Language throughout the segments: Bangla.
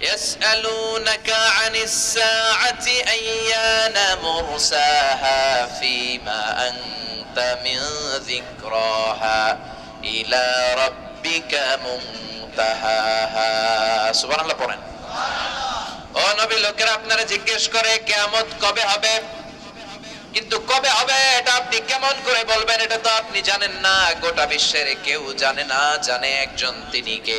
يسألونك عن الساعة أيان مرساها فيما أنت من ذكراها إلى ربك منتهاها سبحان الله পড়েন ও নবী লোকেরা আপনারা জিজ্ঞেস করে কেয়ামত কবে হবে কিন্তু কবে হবে এটা আপনি কেমন করে বলবেন এটা তো আপনি জানেন না গোটা বিশ্বের কেউ জানে না জানে একজন তিনি কে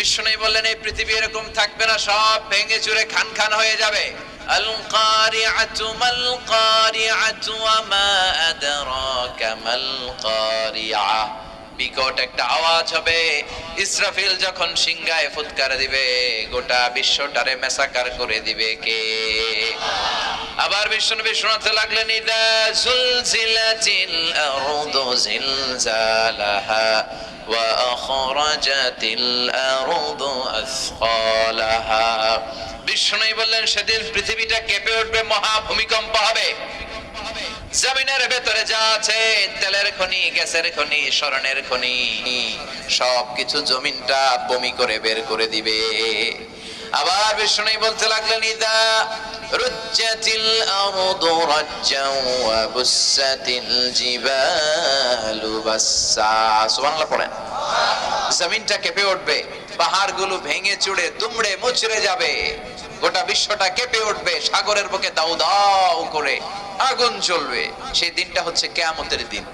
বিষ্ণু বললেন, এই পৃথিবী এরকম থাকবে না, সব ভেঙে চুরে খান খান হয়ে যাবে। আল ما মাল وما ওয়া ما কারিআ বিকট একটা আওয়াজ হবে। ইসরাফিল যখন সিংহায় ফুৎকার দিবে, গোটা বিশ্বটারে মেসাকার করে দিবে কে? আবার বিষ্ণুনবী শোনাতে লাগলেন, ইদা জুলজিলাতিল আরদু জিলজালাহা ওয়া আখরাজাতিল আরদু আসফালাহা বিষ্ণুই বললেন, সেদিন পৃথিবীটা কেঁপে উঠবে মহা ভূমিকম্প জমিনের ভেতরে যা আছে, তেলের খনি, গ্যাসের খনি স্মরণের খনি সব কিছু জমিনটা বমি করে বের করে দিবে। আবার বিষ্ণু বলতে লাগলেন, ইদা রুজ্জাতিল আরদু রাজ্জাও ওয়া বুসাতিল জিবালু বাসসা। সুবহানাল্লাহ পড়েন। জমিনটা কেঁপে উঠবে, পাহাড়গুলো ভেঙে চুড়ে, দুমড়ে, মুচড়ে যাবে। গোটা বিশ্বটা কেঁপে উঠবে, সাগরের বুকে দাউ দাউ করে আগুন চলবে সেই দিনটা হচ্ছে কেয়ামতের দিন।